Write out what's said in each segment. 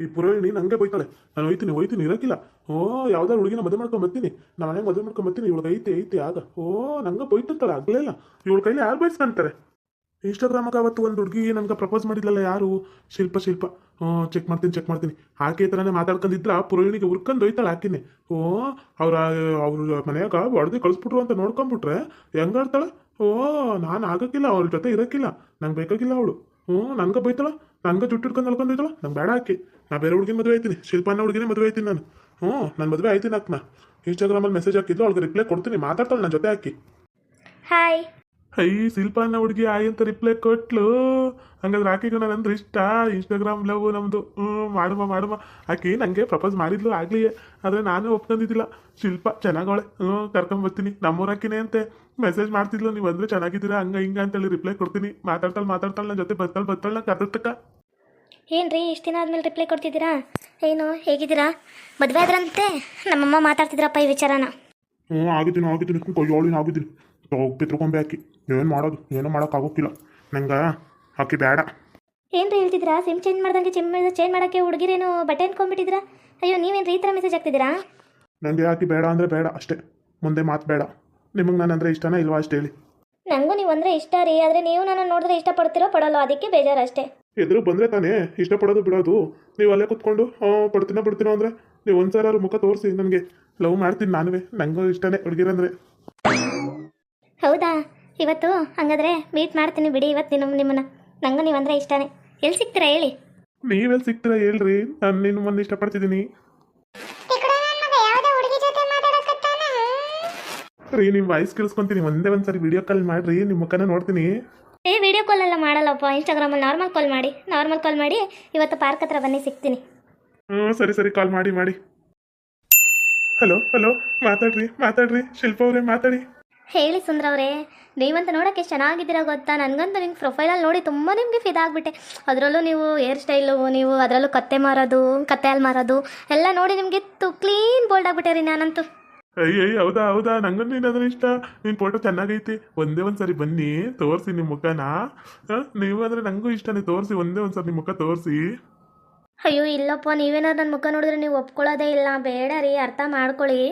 ಈ ಪುರೋಹಿಣಿ ನಂಗೆ ಬೈತಾಳೆ. ನಾನು ಹೋಯ್ತೀನಿ ಹೋಯ್ತೀನಿ, ಇರೋಕ್ಕಿಲ್ಲ. ಓ ಯಾವ್ದಾರು ಹುಡುಗಿನ ಮದುವೆ ಮಾಡ್ಕೊಂಡು ಬರ್ತೀನಿ. ನಾನು ಮನೆಗೆ ಮದುವೆ ಮಾಡ್ಕೊಂಡು ಬರ್ತೀನಿ. ಇವಳಿಗೆ ಐತೆ ಐತೆ, ಆಗ. ಓ, ನಂಗೆ ಬೈತಿರ್ತಾಳೆ. ಆಗಲೇ ಇಲ್ಲ. ಇವಳ ಕೈಲಿ ಯಾರು ಬೈಸ್ಕೊಂತಾರೆ ಇನ್ಸ್ಟಾಗ್ರಾಮಾಗ ಅವತ್ತು ಒಂದು ಹುಡುಗಿ ನನಗೆ ಪ್ರಪೋಸ್ ಮಾಡಿದ್ಲಲ್ಲ ಯಾರು? ಶಿಲ್ಪ ಶಿಲ್ಪ. ಹ್ಞೂ ಚೆಕ್ ಮಾಡ್ತೀನಿ ಚೆಕ್ ಮಾಡ್ತೀನಿ. ಆಕೆ ಥರನೇ ಮಾತಾಡ್ಕೊಂಡಿದ್ರ ಪುರೋಹಿಣಿಗೆ ಉರ್ಕೊಂಡು ಒಯ್ತಾಳೆ ಆಕಿನೇ. ಓ, ಅವ್ರ ಅವ್ರ ಮನೆಯಾಗ ಹೊಡೆದು ಕಳಿಸ್ಬಿಟ್ರು ಅಂತ ನೋಡ್ಕೊಂಬಿಟ್ರೆ ಹೆಂಗಾಡ್ತಾಳೆ? ಓ, ನಾನು ಆಗೋಕ್ಕಿಲ್ಲ, ಅವ್ರ ಜೊತೆ ಇರೋಕ್ಕಿಲ್ಲ. ನಂಗೆ ಬೇಕಾಗಿಲ್ಲ ಅವಳು. ಹ್ಞೂ ನನ್ಗೆ ಬೈತಾಳ? ನನ್ಗೆ ಜುಟ್ಟು ಹಿಡ್ಕೊಂಡು ನಡ್ಕೊಂಡಿದ್ದಾಳ ನಂಗೆ ಬೇಡ ಹಾಕಿ ನಾ ಬೇರೆ ಹುಡುಗಿನ ಮದುವೆ ಆಯ್ತೀನಿ. ಶಿಲ್ಪಾನ ಹುಡುಗಿನೇ ಮದುವೆ ಆಯ್ತೀನಿ ನಾನು. ಹ್ಞೂ ನನ್ನ ಮದುವೆ ಆಯ್ತೀನಿ ಅಕ್ಕ ಇನ್ಸ್ಟಾಗ್ರಾಮಲ್ಲಿ ಮೆಸೇಜ್ ಹಾಕಿದ್ಲು ಅವ್ಳಿಗೆ ರಿಪ್ಲೈ ಕೊಡ್ತೀನಿ. ಮಾತಾಡ್ತಾಳೆ ನನ್ನ ಜೊತೆ ಹಾಕಿ ಹಾಯ್ ಹೈ ಶಿಲ್ಪಾನ ಹುಡುಗಿ ಆಯ್ ಅಂತ ರಿಪ್ಲೈ ಕೊಟ್ಲು. ಹಂಗಾದ್ರೆ ಆಕೆಗೆ ನಾನು ಅಂದ್ರೆ ಇಷ್ಟ. ಇನ್ಸ್ಟಾಗ್ರಾಮ್ ಲವ್ ನಮ್ದು. ಹ್ಞೂ ಮಾಡುವ ಮಾಡುವ ಆಕೆ ನನಗೆ ಪ್ರಪೋಸ್ ಮಾಡಿದ್ಲು ಆಗಲಿ ಆದರೆ ನಾನೇ ಒಪ್ಕೊಂಡಿದ್ದಿಲ್ಲ. ಶಿಲ್ಪ ಚೆನ್ನಾಗವಳೆ ಹ್ಞೂ ಕರ್ಕೊಂಬರ್ತೀನಿ ನಮ್ಮೂರಾಕಿನೇ ಅಂತೆ. ಮೆಸೇಜ್ ಮಾಡ್ತಿದ್ಲು ನೀವು ಬಂದ್ರೆ ಚೆನ್ನಾಗಿದ್ದೀರಾ ಹಂಗ ಹಿಂಗ ಅಂತೇಳಿ ರಿಪ್ಲೈ ಕೊಡ್ತೀನಿ. ಮಾತಾಡ್ತಾಳೆ ಮಾತಾಡ್ತಾಳ ನನ್ನ ಜೊತೆ ಬರ್ತಾಳೆ ಬರ್ತಾಳೆ ನಾ ಕರ್ನಾಟಕ ಏನ್ರಿ ಇಷ್ಟು ದಿನ ಆದ್ಮೇಲೆ ರಿಪ್ಲೈ ಕೊಡ್ತಿದ್ದೀರಾ? ಏನು ಹೇಗಿದ್ದೀರಾ? ಮದುವೆ ಆದ್ರಂತೆ? ನಮ್ಮಮ್ಮ ಮಾತಾಡ್ತಿದ್ರಪ್ಪ ಈ ವಿಚಾರನ. ಹ್ಞೂ ಆಗಿದ್ದೀನಿ ಆಗಿದ್ದೀನಿ ಕೊಯ್ಯೋಳಿನ ಆಗಿದ್ದೀನಿ. ಪಿತ್ರುಕೊಂಬೆ ಹಾಕಿ ಏನು ಮಾಡೋದು ಏನೂ ಮಾಡೋಕ್ಕಾಗೋಕ್ಕಿಲ್ಲ ನಂಗೆ ಹಾಕಿ ಬೇಡ. ಏನ್ರಿ ಹೇಳ್ತಿದ್ರಾ ಸಿಮ್ ಚೇಂಜ್ ಮಾಡ್ದಂಗೆ ಸಿಮ್ ಚೇಂಜ್ ಮಾಡೋಕ್ಕೆ ಹುಡುಗಿರೇನು ಬಟ್ಟೆ ಅನ್ಕೊಂಡ್ಬಿಟ್ಟಿದ್ರಾ ಅಯ್ಯೋ ನೀವೇನು ಈ ಥರ ಮೆಸೇಜ್ ಹಾಕ್ತಿದ್ದೀರಾ? ನನಗೆ ಹಾಕಿ ಬೇಡ ಅಂದರೆ ಬೇಡ ಅಷ್ಟೇ. ಮುಂದೆ ಮಾತು ಬೇಡ. ನಿಮಗೆ ನಾನು ಅಂದ್ರೆ ಇಷ್ಟನಾ ಇಲ್ವಾ ಅಷ್ಟೇ ಹೇಳಿ? ನನಗೂ ನೀವು ಅಂದರೆ ಇಷ್ಟ ರೀ ಆದರೆ ನೀವು ನನ್ನ ನೋಡಿದ್ರೆ ಇಷ್ಟಪಡ್ತಿರೋ ಪಡಲ್ಲ ಅದಕ್ಕೆ ಬೇಜಾರು ಅಷ್ಟೇ. ಎದುರು ಬಂದರೆ ತಾನೇ ಇಷ್ಟಪಡೋದು ಬಿಡೋದು. ನೀವು ಅಲ್ಲೇ ಕುತ್ಕೊಂಡು ಪಡ್ತೀನ ಬಿಡ್ತೀನೋ ಅಂದ್ರೆ ನೀವು ಒಂದು ಸಲ ಮುಖ ತೋರಿಸಿ ನನಗೆ. ಲವ್ ಮಾಡ್ತೀನಿ ನಾನುವೇ. ನಂಗೂ ಇಷ್ಟನೇ ಹುಡುಗಿರಂದ್ರೆ. ಹೌದಾ? ಇವತ್ತು ಹಂಗಾದ್ರೆ ಮೀಟ್ ಮಾಡ್ತೀನಿ ಬಿಡಿ ಇವತ್ತು ನಿಮ್ಮ ನಿಮ್ಮನ್ನ. ನಂಗೂ ನೀವು ಅಂದ್ರೆ ಇಷ್ಟನೇ. ಎಲ್ಲಿ ಸಿಗ್ತೀರಾ ಹೇಳಿ? ನೀವೆಲ್ಲಿ ಸಿಗ್ತೀರಾ ಹೇಳ್ರಿ. ನಾನು ನಿಮ್ಮನ್ನು ಇಷ್ಟಪಡ್ತಿದ್ದೀನಿ. ರೀ ನಿಮ್ಮ ವಾಯ್ಸ್ ಕೇಳಿಸ್ಕೊಂತೀನಿ. ಒಂದೇ ಒಂದ್ಸರಿ ವಿಡಿಯೋ ಕಾಲ್ ಮಾಡ್ರಿ ನಿಮ್ಮ ಮುಖನ ನೋಡ್ತೀನಿ. ಏ ವಿಡಿಯೋ ಕಾಲ್ ಎಲ್ಲ ಮಾಡಲ್ಲಪ್ಪ. ಇನ್ಸ್ಟಾಗ್ರಾಮಲ್ಲಿ ನಾರ್ಮಲ್ ಕಾಲ್ ಮಾಡಿ. ನಾರ್ಮಲ್ ಕಾಲ್ ಮಾಡಿ ಇವತ್ತು ಪಾರ್ಕ್ ಹತ್ರ ಬನ್ನಿ ಸಿಗ್ತೀನಿ. ಹ್ಞೂ ಸರಿ ಸರಿ ಕಾಲ್ ಮಾಡಿ ಮಾಡಿ. ಹಲೋ ಹಲೋ ಮಾತಾಡ್ರಿ ಮಾತಾಡ್ರಿ. ಶಿಲ್ಪ ಅವರೇ ಮಾತಾಡಿ. ಹೇಳಿ ಸುಂದ್ರ ಅವರೇ ನೀವಂತ ನೋಡೋಕ್ಕೆ ಎಷ್ಟು ಚೆನ್ನಾಗಿದ್ದೀರಾ ಗೊತ್ತಾ? ನನಗಂತೂ ನಿಮ್ಮ ಪ್ರೊಫೈಲಲ್ಲಿ ನೋಡಿ ತುಂಬ ನಿಮಗೆ ಫಿದಾಗ್ಬಿಟ್ಟೆ ಅದರಲ್ಲೂ ನೀವು ಹೇರ್ ಸ್ಟೈಲು ನೀವು ಅದರಲ್ಲೂ ಕತ್ತೆ ಮಾರೋದು ಕತ್ತೆಯಲ್ಲಿ ಮಾರೋದು ಎಲ್ಲ ನೋಡಿ ನಿಮಗೆ ಕ್ಲೀನ್ ಬೋಲ್ಡ್ ಆಗಿಬಿಟ್ಟೆ ರೀ ನಾನಂತೂ. ಅಯ್ಯ ಅಯ್ಯ ಹೌದಾ ಹೌದಾ? ನಂಗೂ ನೀನು ಅದ್ರ ಇಷ್ಟ. ನಿನ್ನ ಫೋಟೋ ಚೆನ್ನಾಗೈತಿ. ಒಂದೇ ಒಂದು ಸರಿ ಬನ್ನಿ ತೋರಿಸಿ ನಿಮ್ಮ ಮುಖನ. ನೀವು ಅಂದರೆ ನನಗೂ ಇಷ್ಟನೇ ತೋರಿಸಿ ಒಂದೇ ಒಂದು ಸರಿ ನಿಮ್ಮ ಮುಖ ತೋರಿಸಿ. ಅಯ್ಯೋ ಇಲ್ಲಪ್ಪ ನೀವೇನಾದ್ರು ನನ್ನ ಮುಖ ನೋಡಿದ್ರೆ ನೀವು ಒಪ್ಕೊಳ್ಳೋದೇ ಇಲ್ಲ. ಬೇಡ ರೀ ಅರ್ಥ ಮಾಡ್ಕೊಳ್ಳಿ.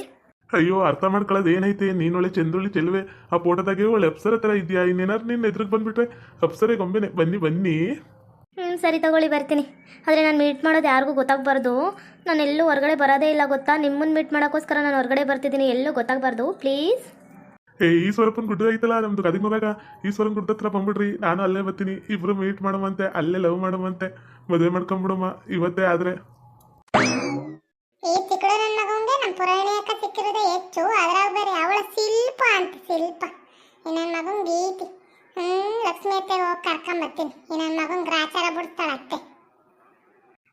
ಅಯ್ಯೋ ಅರ್ಥ ಮಾಡ್ಕೊಳ್ಳೋದು ಏನೈತೆ? ನೀನೊಳ್ಳೆ ಚಂದ್ರೊಳ್ಳಿ ಚೆಲುವೆ. ಆ ಫೋಟೋದಾಗೆ ಒಳ್ಳೆ ಅಪ್ಸರ ಥರ ಇದೆಯಾ? ಇನ್ನೇನಾದ್ರು ನಿನ್ನ ಎದುರಿಗೆ ಬಂದ್ಬಿಟ್ರೆ ಅಪ್ಸರೇ ಗೊಂಬೆನೆ ಬನ್ನಿ ಬನ್ನಿ. ಹ್ಞೂ ಸರಿ ತಗೊಳ್ಳಿ ಬರ್ತೀನಿ. ಆದರೆ ನಾನು ಮೀಟ್ ಮಾಡೋದು ಯಾರಿಗೂ ಗೊತ್ತಾಗಬಾರ್ದು. ನಾನು ಎಲ್ಲೂ ಹೊರಗಡೆ ಬರೋದೇ ಇಲ್ಲ ಗೊತ್ತಾ? ನಿಮ್ಮನ್ನು ಮೀಟ್ ಮಾಡೋಕ್ಕೋಸ್ಕರ ನಾನು ಹೊರಗಡೆ ಬರ್ತಿದ್ದೀನಿ ಎಲ್ಲೂ ಗೊತ್ತಾಗಬಾರ್ದು ಪ್ಲೀಸ್ ಏ ಈಶ್ವರಪ್ಪನ ಗುಡ್ಡ ಐತಲ್ಲ ನಮ್ದು ಗದಿಮದಾಗ ಈಶ್ವರನ್ ಗುಡ್ಡ ಹತ್ರ ಬಂದ್ಬಿಡ್ರಿ. ನಾನು ಅಲ್ಲೇ ಬರ್ತೀನಿ. ಇಬ್ರು ಮೀಟ್ ಮಾಡುವಂತೆ ಅಲ್ಲೇ ಲವ್ ಮಾಡುವಂತೆ. ಮದುವೆ ಮಾಡ್ಕೊಂಬಿಡಮ್ಮ ಇವತ್ತೇ ಆದ್ರೆ. ಈ ತಿಕ್ಕಳು ನನ್ನ ಮಗಂಗೆ ನಮ್ಮ ಪುರಾಣಿ ಅಕ್ಕ ಸಿಕ್ಕಿರೋದೇ ಹೆಚ್ಚು. ಅದ್ರಾಗ ಬೇರೆ ಅವಳ ಶಿಲ್ಪ ಅಂತ ಶಿಲ್ಪ. ಈ ನನ್ನ ಮಗನ್ ಗೀತಿ. ಹ್ಮ್ ಲಕ್ಷ್ಮಿ ಅತ್ತೆ ಹೋಗಿ ಕರ್ಕೊಂಬರ್ತೀನಿ ಈ ನನ್ನ ಮಗನ್ ಗ್ರಾಚಾರ ಬಿಡ್ತಾಳ ಅತ್ತೆ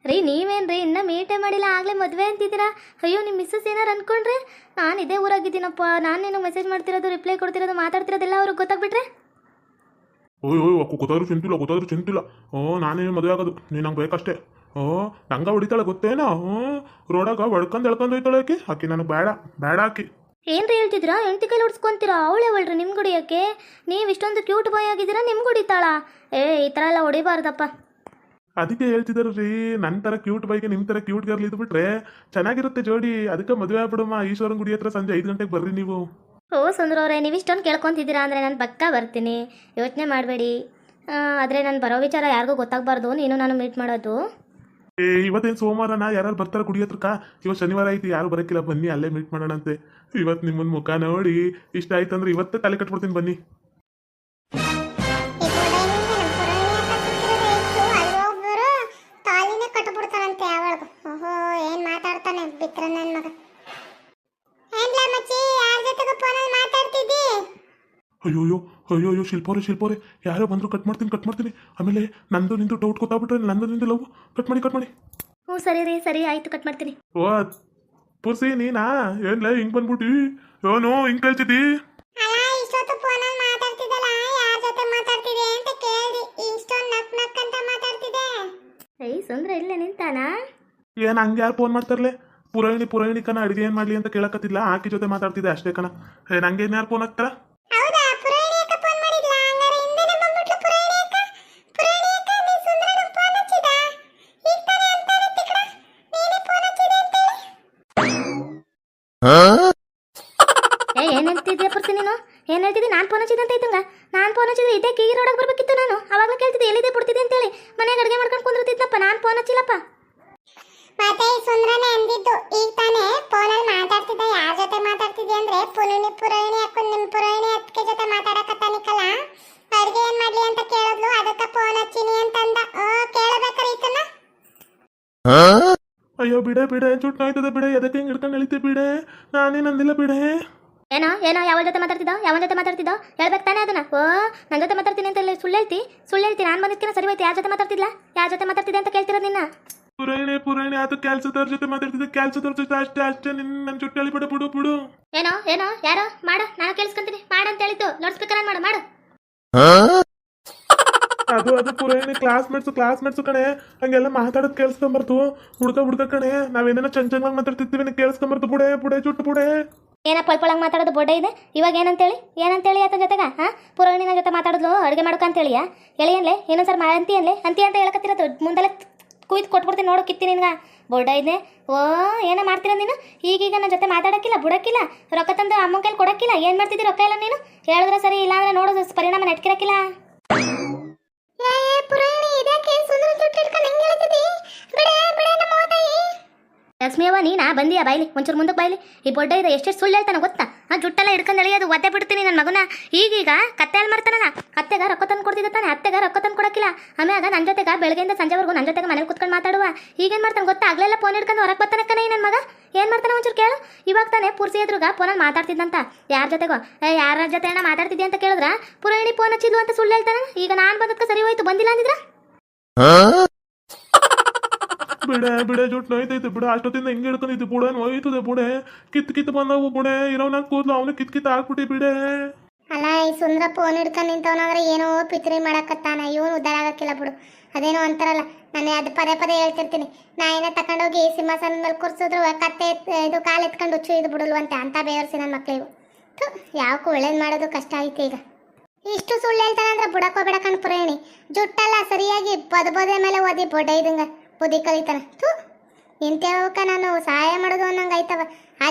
ರೀ ನೀವೇನ್ರಿ ಇನ್ನ ಮೀಟೇ ಮಾಡಿಲ್ಲ ಆಗಲೇ ಮದುವೆ ಅಂತಿದ್ದೀರಾ? ಅಯ್ಯೋ ನಿಮ್ಮ ಮಿಸ್ಸಸ್ ಏನಾರು ಅನ್ಕೊಂಡ್ರೆ? ನಾನು ಇದೇ ಊರಾಗಿದ್ದೀನಪ್ಪ. ನಾನು ನಿನಗೆ ಮೆಸೇಜ್ ಮಾಡ್ತಿರೋದು ರಿಪ್ಲೈ ಕೊಡ್ತಿರೋದು ಮಾತಾಡ್ತಿರೋದೆಲ್ಲ ಅವ್ರಿಗೆ ಗೊತ್ತಾಗ್ಬಿಟ್ರೆ? ಓಯ್ ಓಯ್ ಅಕ್ಕು ಗೊತ್ತಾದ್ರೂ ಚಿಂತಿಲ್ಲ ಗೊತ್ತಾದ್ರೂ ಚಿಂತಿಲ್ಲ. ಓ ನಾನೇ ಮದುವೆ ಆಗೋದು? ನೀನು ನಂಗೆ ಬೇಕಷ್ಟೇ. ಓ ನಂಗ ಹೊಡಿತಾಳೆ ಗೊತ್ತೇನೋ? ಹ್ಞೂ ರೋಡಾಗ ಹೊಡ್ಕೊಂಡು ಎಳ್ಕೊಂಡು ಹೋಯ್ತಾಳೆ ಆಕಿ. ಆಕಿ ನನಗೆ ಬೇಡ ಬೇಡ ಆಕಿ. ಏನ್ರಿ ಹೇಳ್ತಿದ್ದೀರಾ? ಹೆಂಡತಿ ಕೈಲಿ ಹೊಡ್ಸ್ಕೊಂತೀರಾ ಅವಳೆ ಅವಳ್ರಿ ನಿಮ್ಗೆ ಹೊಡಿಯೋಕೆ ನೀವು ಇಷ್ಟೊಂದು ಕ್ಯೂಟ್ ಬಾಯ್ ಆಗಿದ್ದೀರಾ ನಿಮ್ಗೆ ಹೊಡಿತಾಳ ಏ ಈ ಥರ ಎಲ್ಲ ಹೊಡಿಬಾರ್ದಪ್ಪ. ಅದಕ್ಕೆ ಹೇಳ್ತಿದಾರ ರೀ ನನ್ನ ತರ ಕ್ಯೂಟ್ ಬೈಗೆ ನಿಮ್ಮ ತರ ಕ್ಯೂಟ್ ಗರ್ಲ್ ಇದ್ಬಿಟ್ರೆ ಚೆನ್ನಾಗಿರುತ್ತೆ ಜೋಡಿ. ಅದಕ್ಕೆ ಮದುವೆ ಆಗ್ಬಿಡಮ್ಮ ಈಶ್ವರನ್ ಗುಡಿ ಹತ್ರ ಸಂಜೆ ಐದು ಗಂಟೆಗೆ ಬರ್ರಿ ನೀವು. ಓ ಸುಂದ್ರ ಅವರೇ ನೀವು ಇಷ್ಟೊಂದು ಕೇಳ್ಕೊತಿದ್ದೀರಾ ಅಂದರೆ ನಾನು ಪಕ್ಕ ಬರ್ತೀನಿ. ಯೋಚನೆ ಮಾಡಬೇಡಿ. ಆದರೆ ನಾನು ಬರೋ ವಿಚಾರ ಯಾರಿಗೂ ಗೊತ್ತಾಗಬಾರ್ದು. ನೀನು ನಾನು ಮೀಟ್ ಮಾಡೋದು. ಏ, ಇವತ್ತೇನು ಸೋಮವಾರನ ಯಾರು ಬರ್ತಾರ ಕುಡಿ ಹತ್ರಕ್ಕ? ಇವತ್ತು ಶನಿವಾರ ಐತಿ, ಯಾರು ಬರಕ್ಕಿಲ್ಲ ಬನ್ನಿ, ಅಲ್ಲೇ ಮೀಟ್ ಮಾಡೋಣಂತೆ. ಇವತ್ತು ನಿಮ್ಮನ್ನ ಮುಖ ನೋಡಿ, ಇಷ್ಟ ಆಯ್ತಂದ್ರೆ ಇವತ್ತೇ ತಲೆ ಕಟ್ಬಿಡ್ತೀನಿ, ಬನ್ನಿ. ಕಟ್ಬಿಡ್ತಾನಂತೆ ಅವಳಿಗೂ ಓಹೋ, ಏನ್ ಮಾತಾಡ್ತಾನೆ ಬಿತ್ರ ನನ್ನ ಮಗ ಏನ್ಲ ಮಚ್ಚಿ ಯಾರ ಜೊತೆಗೆ ಫೋನಲ್ಲಿ ಮಾತಾಡ್ತಿದ್ದಿ ಅಯ್ಯೋ ಅಯ್ಯೋ ಅಯ್ಯೋ ಶಿಲ್ಪೋರೆ ಶಿಲ್ಪವ್ರೆ ಯಾರೋ ಬಂದ್ರು ಕಟ್ ಮಾಡ್ತೀನಿ ಕಟ್ ಮಾಡ್ತೀನಿ. ಆಮೇಲೆ ನಂದು ನಿಂದು ಡೌಟ್ ಗೊತ್ತಾಗ್ಬಿಟ್ರೆ ನಂದು ನಿಂದು ಲವ್ ಕಟ್ ಮಾಡಿ ಕಟ್ ಮಾಡಿ. ಹ್ಞೂ ಸರಿ ರೀ ಸರಿ ಆಯಿತು ಕಟ್ ಮಾಡ್ತೀನಿ. ಓ ಪುರ್ಸಿ ನೀನಾ? ಏನ್ಲ ಹಿಂಗೆ ಬಂದ್ಬಿಟ್ಟಿ? ಏನೋ ಹಿಂಗ್ ಕಳ್ಸಿದ್ದಿ ಅಲ್ಲ ಇಷ್ಟೊತ್ತು ಫೋನಲ್ಲಿ ಮಾತಾಡ್ತಿದ್ದಲ್ಲ ಯಾರ ಜೊತೆ ಮಾತಾಡ್ತಿದೆ ಅಂತ ಕೇಳಿ ಇಷ್ಟೊಂದು ನಕ್ ನಕ್ ಅಂತ ಮಾತಾಡ್ತಿದೆ ಏಯ್ ಸುಂದ್ರ ಇಲ್ಲೇ ನಿಂತಾನಾ? ಏನ್ ಹಂಗೆ ಯಾರು ಫೋನ್ ಮಾಡ್ತಾರಲೆ? ಪುರಾಣಿ ಕಣ ಅಡಿಗೆ ಏನ್ ಮಾಡ್ಲಿ ಅಂತ ಕೇಳಕತ್ತಿಲ್ಲ ಆಕಿ ಜೊತೆ ಮಾತಾಡ್ತಿದ್ದೆ ಅಷ್ಟೇ ಕಣ. ಏ ನಂಗೆ ಯಾರು ಫೋನ್ ಹಾಕ್ತಾರ ಹೌದಾ ಪುರಾಣಿ ಅಕ್ಕ ಫೋನ್ ಮಾಡಿದ್ಲ ಹಂಗಾರೆ ಹಿಂದೆನೆ ಬಂದ್ಬಿಟ್ಲು ಪುರಾಣಿ ಅಕ್ಕ ಪುರಾಣಿ ಅಕ್ಕ ನೀ ಸುಂದರನ ಫೋನ್ ಹಚ್ಚಿದ ಈಗ ತಾನೇ ಅಂತಾನೆ ತಿಕ್ಕಡ ಏ, ಏನ್ ಹೇಳ್ತಿದ್ಯಾ ನೀನು? ಏನ್ ಹೇಳ್ತಿದ್ದಿ ನಾನು ಫೋನ್ ಹಚ್ಚಿದ್ದೆ ಅಂತ ಐತಂಗ ನಾನು ಫೋನ್ ಹಚ್ಚಿದ್ರೆ ಇದೇ ಕೀ ರೋಡಕ್ಕೆ ಬರ್ಬೇಕಿತ್ತು ನಾನು. ಅವಾಗಲೇ ಕೇಳ್ತಿದ್ದೆ, ಎಲ್ಲಿದೆ ಬಿಡ್ತಿದ್ದೆ ಅಂತೇಳಿ. ಮನೆಗೆ ಅಡುಗೆ ಮಾಡ್ಕೊಂಡು ಕುಂದಿರ್ತಿದ್ದಪ್ಪ ನಾನು ಫೋನ್ ಹಚ್ಚಿಲ್ಲಪ್ಪ. ಮತ್ತೆ ಈ ಅಂದಿದ್ದು, ಈಗ ತಾನೇ ಫೋನಲ್ಲಿ ಮಾತಾಡ್ತಿದ್ದೆ. ಯಾರ ಜೊತೆ ಮಾತಾಡ್ತಿದ್ದೆ ಅಂದ್ರೆ ಪುನುನಿ ಪುರೋಹಿಣಿ ಹಾಕೊಂಡು ನಿಮ್ ಪುರೋಹಿಣಿ ಅತ್ತಿಗೆ ಜೊತೆ ಮಾತಾಡಕತ್ತಾನಿಕಲ್ಲ ಅಡ್ಗೆ ಏನ್ ಮಾಡ್ಲಿ ಅಂತ ಕೇಳಿದ್ಲು ಅದಕ್ಕ ಫೋನ್ ಹಚ್ಚಿನಿ ಅಂತಂದ ಆ ಕೇಳಬೇಕಾರೆ ಈತನ ಅಯ್ಯೋ ಬಿಡೆ ಬಿಡ ಚುಟ್ಟಾಯ್ತದ ಬಿಡ ಬಿಡೆ ಎದಕ್ಕೆ ಹಿಂಗೆ ಹಿಡ್ಕೊಂಡು ಎಳಿತೆ ಬಿಡೆ? ನಾನೇನು ಅಂದಿಲ್ಲ ಬಿಡೆ. ಏನೋ ಏನೋ ಯಾವ ಜೊತೆ ಮಾತಾಡ್ತಿದ್ದ? ಯಾವ ಜೊತೆ ಮಾತಾಡ್ತಿದ್ದೋ? ಹೇಳ್ಬೇಕು ತಾನೇ ಅದನ್ನ. ಓ ನನ್ನ ಜೊತೆ ಮಾತಾಡ್ತೀನಿ ಅಂತ ಹೇಳಿ ಸುಳ್ಳು ಹೇಳ್ತಿ? ಸುಳ್ಳು ಹೇಳ್ತಿ ನಾನು ಬಂದಿದ್ಕಿನ ಸರಿ ಹೋಯ್ತು. ಯಾರ ಜೊತೆ ಮಾತಾಡ್ತಿಲ್ಲ ಯಾರ ಜೊತೆ ಮಾತಾಡ್ತಿದ್ದೆ ಅಂತ ಕೇಳ್ತಿರೋ ನಿನ್ನ? ಪುರಾಣಿ ಪುರಾಣಿ ಅದು ಕೆಲ್ಸದವ್ರ ಜೊತೆ ಮಾತಾಡ್ತಿದ್ದೆ ಕೆಲ್ಸದವ್ರ ಜೊತೆ ಅಷ್ಟೇ ಅಷ್ಟೇ. ನಿನ್ನ ನನ್ನ ಚುಟ್ಟಿ ಎಳಿಬಿಡ ಬಿಡು ಬಿಡು. ಏನೋ ಏನೋ ಯಾರೋ ಮಾಡು ನಾನು ಕೇಳಿಸ್ಕೊಂತೀನಿ. ಮಾಡು ಅಂತ ಹೇಳಿದ್ದು. ಲೌಡ್ ಸ್ಪೀಕರ್ ಮಾಡು ಮಾಡು. ಅದು ಅದು ಪುರಾಣಿ ಕ್ಲಾಸ್ ಮೇಟ್ಸು ಕ್ಲಾಸ್ ಮೇಟ್ಸು ಕಣೆ. ಹಂಗೆಲ್ಲ ಮಾತಾಡೋದು ಕೇಳಿಸ್ಕೊಂಬರ್ತು. ಹುಡ್ಕ ಹುಡ್ಕ ಕಣೆ. ನಾವೇನೇನೋ ಚಂದ ಚಂದಾಗಿ ಮಾತಾಡ್ತಿರ್ತೀವಿ ಕೇಳಿಸ್ಕೊಂಬರ್ತು. ಬುಡೆ ಬುಡೆ ಚುಟ್ಟು ಬುಡೆ ಏನ ಪಳ್ಪಳಂಗೆ ಮಾತಾಡೋದು ಬೊಡ್ಡೆ ಇದೆ? ಇವಾಗ ಏನಂತೇಳಿ? ಏನಂತೇಳಿ ಆತನ ಜೊತೆಗ, ಹಾ? ಪುರೋಹಿಣಿನ ಜೊತೆ ಮಾತಾಡೋದು ಅಡುಗೆ ಮಾಡ್ಕೊ ಅಂತೇಳಿಯಾ ಎಳಿ ಅನ್ಲೆ ಇನ್ನೊಂದ್ಸರಿ ಮಾ ಅಂತಿ ಅನ್ಲೆ, ಅಂತಿ ಅಂತ ಹೇಳಕತ್ತಿರೋದು. ಮುಂದೆಲ್ಲ ಕುಯ್ದು ಕೊಟ್ಬಿಡ್ತೀನಿ ನೋಡು ಕಿತ್ತಿ ನಿನ್ಗ. ಬೊಡ್ಡ ಇದೆ. ಓ, ಏನೋ ಮಾಡ್ತೀರ ನೀನು? ಈಗೀಗ ನನ್ನ ಜೊತೆ ಮಾತಾಡಕ್ಕಿಲ್ಲ, ಬುಡಕ್ಕಿಲ್ಲ, ರೊಕ್ಕ ತಂದು ಅಮ್ಮ ಕೈಲಿ ಕೊಡಕ್ಕಿಲ್ಲ. ಏನು ಮಾಡ್ತಿದ್ದಿ ರೊಕ್ಕ ಇಲ್ಲ ನೀನು? ಹೇಳಿದ್ರೆ ಸರಿ, ಇಲ್ಲಾಂದ್ರೆ ನೋಡು ಪರಿಣಾಮ ನೆಟ್ಕಿರಕ್ಕಿಲ್ಲ ಏ ಪುರೋಹಿಣಿ ಇದಕ್ಕೆ ಸುಂದರ ಜುಟ್ಟು ಹಿಡ್ಕೊಂಡು ಹೆಂಗ್ ಹೇಳ್ತಿದ್ದಿ ಬಿಡೆ ಬಿಡೆ ನಮ್ಮ ಹೋತಾಯಿ ಲಕ್ಷ್ಮಿಯವ್ವ, ನೀನಾ? ಬಂದಿಯಾ ಬಾಯ್ಲಿ? ಒಂಚೂರು ಮುಂದಕ್ಕೆ ಬಾಯ್ಲಿ? ಈ ಬೊಡ್ಡ ಇದೆ ಎಷ್ಟೆಷ್ಟು ಸುಳ್ಳು ಹೇಳ್ತಾನೆ ಗೊತ್ತಾ? ಆ ಜುಟ್ಟೆಲ್ಲ ಹಿಡ್ಕೊಂಡು ಎಳೆಯೋದು ಒದ್ದೆ ಬಿಡ್ತೀನಿ ನನ್ನ ಮಗನ. ಈಗೀಗ ಕತ್ತೆ ಅಲ್ಲಿ ಮಾಡ್ತಾನಲ್ಲ ಅತ್ತೆಗ ರೊಕ್ಕ ತಂದು ಕೊಡ್ತಿದ್ದ ತಾನೆ, ಅತ್ತೆಗ ರೊಕ್ಕ ತಂದು ಕೊಡಕ್ಕಿಲ್ಲ. ಆಮ್ಯಾಗ ನನ್ನ ಜೊತೆಗ ಬೆಳಗ್ಗೆಯಿಂದ ಸಂಜೆವರೆಗೂ ನನ್ನ ಜೊತೆಗೆ ಮನೇಲಿ ಕುತ್ಕೊಂಡು ಮಾತಾಡುವ. ಈಗೇನು ಮಾಡ್ತಾನೆ ಗೊತ್ತಾ? ಆಗ್ಲೆಲ್ಲ ಫೋನ್ ಹಿಡ್ಕೊಂಡು ಹೊರಗೆ ಬರ್ತಾನೆ ನನ್ನ ಮಗ. ಏನು ಮಾಡ್ತಾನೆ ಒಂಚೂರು ಕೇಳು. ಇವಾಗ ತಾನೆ ಪೂರ್ಸಿ ಎದುರುಗ ಫೋನಲ್ಲಿ ಮಾತಾಡ್ತಿದ್ದಂತ. ಯಾರ ಜೊತೆಗೋ? ಯಾರ ಜೊತೆ ಅಣ್ಣ ಮಾತಾಡ್ತಿದ್ದೆ ಅಂತ ಕೇಳಿದ್ರ? ಪುರೋಹಿಣಿ ಫೋನ್ ಹಚ್ಚಿದ್ಲು ಅಂತ ಸುಳ್ಳು ಹೇಳ್ತಾನೆ ಈಗ ನಾನು ಬಂದಕ್ಕೆ ಸರಿ ಹೋಯ್ತು, ಬಂದಿಲ್ಲ ಅಂದಿದ್ರ? ಬಿಡೆ ಬಿಡೆ, ಜುಟ್ ನೋಯ್ತೈತೆ, ಬಿಡ. ಅಷ್ಟೊತ್ತಿಂದ ಹಿಂಗೆ ಹಿಡ್ಕೊಂಡಿದ್ದು ಬುಡ, ನೋಯ್ತದೆ ಬುಡೆ. ಕಿತ್ ಕಿತ್ ಬಂದವು ಬುಡೆ. ಇರೋನ ಕೂದ್ಲು, ಅವನು ಕಿತ್ ಕಿತ್ ಹಾಕ್ಬಿಟ್ಟಿ ಬಿಡೆ. ಅಲ್ಲ, ಈ ಸುಂದರ ಫೋನ್ ಹಿಡ್ಕೊಂಡು ನಿಂತವನಾದ್ರೆ ಏನೋ ಪಿತ್ರಿ ಮಾಡಕತ್ತಾನ. ಇವನು ಉದ್ದಾರ ಆಗಕ್ಕಿಲ್ಲ ಬಿಡು. ಅದೇನೋ ಅಂತಾರಲ್ಲ, ನಾನು ಅದು ಪದೇ ಪದೇ ಹೇಳ್ತಿರ್ತೀನಿ. ನಾ ಏನೋ ತಗೊಂಡೋಗಿ ಸಿಂಹಾಸನದ ಮೇಲೆ ಕೂರಿಸಿದ್ರು, ಕತ್ತೆ, ಇದು ಕಾಲು ಎತ್ಕೊಂಡು ಹುಚ್ಚು ಇದು ಬಿಡಲ್ವಂತೆ ಅಂತ ಬೇವರ್ಸಿ ನನ್ನ ಮಕ್ಳಿಗೂ ಯಾವಕ್ಕೂ ಒಳ್ಳೇದು ಮಾಡೋದು ಕಷ್ಟ ಐತೆ ಈಗ. ಇಷ್ಟು ಸುಳ್ಳು ಹೇಳ್ತಾನಂದ್ರೆ ಬುಡಕ್ ಹೋಗ್ಬೇಡ ಕಣ್ ಪುರಾಣಿ. ಜುಟ್ಟಲ್ಲ, ಸರಿಯಾಗಿ ಪದೇ ಮೇಲೆ ಓದಿ ಬೊಡ್ಡ ಇದಂಗ ಬುದ್ಧಿ ಕಲಿತಾನ. ಥೂ ಇಂಥವಕ್ಕ ನಾನು ಸಹಾಯ ಮಾಡೋದು ಅನ್ನಂಗೆ ಆಯ್ತವ ಆ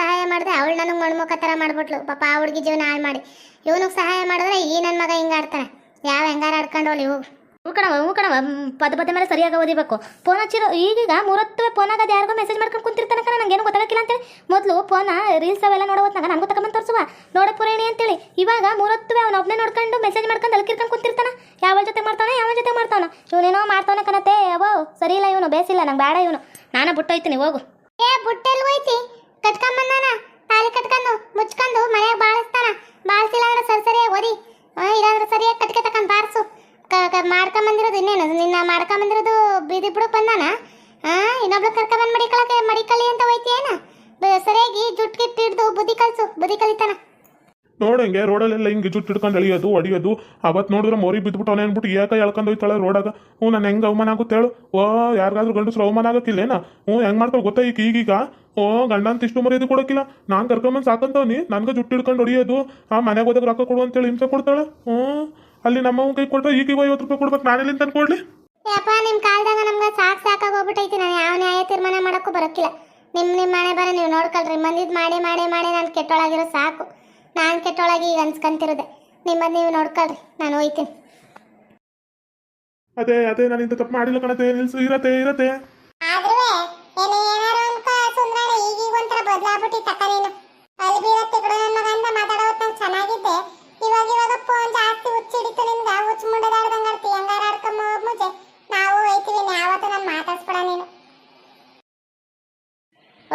ಸಹಾಯ ಮಾಡಿದೆ, ಅವಳು ನನಗೆ ಮಣ್ಮುಖ ಥರ ಮಾಡ್ಬಿಟ್ಲು. ಪಾಪ ಆ ಹುಡುಗಿ ಜೀವನ ಹಾಳು ಮಾಡಿ. ಇವನಿಗೆ ಸಹಾಯ ಮಾಡಿದ್ರೆ ಈ ನನ್ನ ಮಗ ಹಿಂಗೆ ಆಡ್ತಾನೆ ಯಾವ ಹೆಂಗಾರ ಆಡ್ಕೊಂಡು ಹೋಗು ಹ್ಞೂ ಕಣವ ಪದ ಪದ ಮೇಲೆ ಸರಿಯಾಗಿ ಓದಿಬೇಕು. ಫೋನ್ ಹಚ್ಚಿರೋ ಈಗೀಗ ಮೂರತ್ತು ಫೋನ್ ಆಗೋದು ಯಾರಿಗೋ ಮೆಸೇಜ್ ಮಾಡ್ಕೊಂಡು ಕುಂತಿರ್ತಾನೆ ಕಣ, ನಂಗೇನು ಗೊತ್ತಾಗಕ್ಕಿಲ್ಲ ಅಂತೇಳಿ. ಮೊದಲು ಫೋನ ರೀಲ್ಸ್ ಅವೆಲ್ಲ ನೋಡೋತ್ನಾಗ ನನಗೂ ತಗೊಂಬಂದು ತೋರಿಸುವ. ನೋಡೋ ಪುರೇಣಿ ಅಂತೇಳಿ. ಇವಾಗ ಮೂರತ್ತು ಅವನ ಒಬ್ಬನೇ ನೋಡ್ಕೊಂಡು ಮೆಸೇಜ್ ಮಾಡ್ಕೊಂಡು ಅಲ್ಕಿರ್ಕೊಂಡು ಕುಂತಿರ್ತಾನ. ಯಾವ ಜೊತೆ ಮಾಡ್ತಾನೆ ಯಾವ ಜೊತೆ ಮಾಡ್ತಾನ. ಇವನೇನೋ ಮಾಡ್ತಾನೆ ಕಣತೆ. ಅವೋ, ಸರಿ ಇಲ್ಲ ಇವನು, ಬೇಸಿಲ್ಲ, ನಂಗೆ ಬೇಡ ಇವನು. ನಾನು ಬಿಟ್ಟೋಯ್ತೀನಿ, ಹೋಗು. ಏ, ಬುಟ್ಟೆಲ್ಲಿ ಹೋಯ್ತಿ? ಕಟ್ಕೊಂಬಂದಾನ? ತಾಲಿ ಕಟ್ಕೊಂಡು, ಮುಚ್ಕೊಂಡು ಮನೆಯಾಗ ಬಾಳಿಸ್ತಾನ. ಬಾಳಿಸಿಲ್ಲ ಅಂದ್ರೆ ಸರಿ ಸರಿಯಾಗಿ ಓದಿ. ಇಲ್ಲಾಂದ್ರೆ ಸರಿಯಾಗಿ ಕಟ್ಕೆ ತಕೊಂಡ್ ಬಾರಿಸು. ಮಾಡ್ಕೊಂಬಂದಿರೋದು ಇನ್ನೇನು? ನಿನ್ನ ಮಾಡ್ಕೊಂಬಂದಿರೋದು ಬೀದಿ ಬಿಡಕ್ ಬಂದಾನ? ಆ ಇನ್ನೊಬ್ಳು ಕರ್ಕೊಂಬಂದ್ ಮಡಿಕಳಕ್ಕೆ ಮಡಿಕಳಿ ಅಂತ ಹೋಯ್ತಿಯೇನ ಬ- ಸರಿಯಾಗಿ ಜುಟ್ ಗಿಟ್ ಹಿಡ್ದು ಬುದ್ಧಿ ಕಲ್ಸು, ಬುದ್ಧಿ ಕಲಿತಾನ. ನೋಡಂಗೆ ರೋಡಲ್ಲೆಲ್ಲ ಹಿಂಗೆ ಜುಟ್ಟು ಹಿಡ್ಕೊಂಡು ಎಳಿಯೋದು ಹೊಡಿಯೋದು ಅವತ್ತು ನೋಡಿದ್ರೆ ಮೋರಿ ಬಿದ್ಬಿಟ್ಟು ಅವನೇ ಅನ್ಬಿಟ್ಟು ಯಾಕೆ ಎಳ್ಕೊಂಡು ಹೋಯ್ತಾಳೆ ರೋಡಾಗ? ಹ್ಞೂ, ನಾನು ಹೆಂಗೆ ಅವಮಾನ ಆಗುತ್ತೆ ಹೇಳು? ಓ, ಯಾರಿಗಾದ್ರೂ ಗಂಡಸ್ರು ಅವಮಾನ ಆಗತ್ತಿಲ್ಲೇನ ಹ್ಞೂ, ಹೆಂಗೆ ಮಾಡ್ತಾಳೆ ಗೊತ್ತಾ ಈಗ, ಈಗೀಗ? ಓ ಗಂಡ ಅಂತ ಇಷ್ಟು ಮರ್ಯಾದೆ ಕೊಡೋಕ್ಕಿಲ್ಲ. ನಾನು ಕರ್ಕೊಂಬಂದು ಸಾಕಂತವ್ನಿ. ನನಗೆ ಜುಟ್ಟು ಹಿಡ್ಕೊಂಡು ಹೊಡಿಯೋದು ಆ, ಮನೆಗೆ ಹೋದಾಗ ರೊಕ್ಕ ಕೊಡು ಅಂತೇಳಿ ಹಿಂಸೆ ಕೊಡ್ತಾಳೆ. ಹ್ಞೂ. ಅಲ್ಲಿ ನಮ್ಮ ಕೈ ಕೊಟ್ರೆ ಈಗ ಐವತ್ತು ರೂಪಾಯಿ ಕೊಡ್ಬೇಕು. ನಾನೆಲ್ಲಿ ತಂದು ಕೊಡ್ಲಿ? ಯಪ್ಪ ನಿಮ್ಮ ಕಾಲದಾಗ ನಮ್ಗೆ ಸಾಕು ಸಾಕಾಗಿ ಹೋಗ್ಬಿಟ್ಟೈತಿ. ನಾನು ಯಾವ ನ್ಯಾಯ ತೀರ್ಮಾನ ಮಾಡೋಕ್ಕೂ ಬರೋಕ್ಕಿಲ್ಲ. ನಿಮ್ಮ ನಿಮ್ಮ ಮನೆ ಬರ ನೀವು ನೋಡ್ಕೊಳ್ರಿ. ಮಂದಿದ್ ಮಾಡಿ ಮಾಡಿ ಮಾಡಿ ನಾನು ಕೆಟ್ಟೊಳಗಿರೋ ಸಾಕು. ನಾನು ಕೆಟ್ಟೊಳಗೆ ಈಗ ಅನ್ಸ್ಕಂತಿರೋದೆ. ನಿಮ್ಮದು ನೀವು ನೋಡ್ಕೊಳ್ರಿ. ನಾನು ಹೋಯ್ತೀನಿ. ಅದೇ ಅದೇ ನಾನು ಇಂಥ ತಪ್ಪು ಮಾಡಿಲ್ಲ ಕಣತೆ. ನಿಲ್ಸು ಇರತ್ತೆ ಇರತ್ತೆ.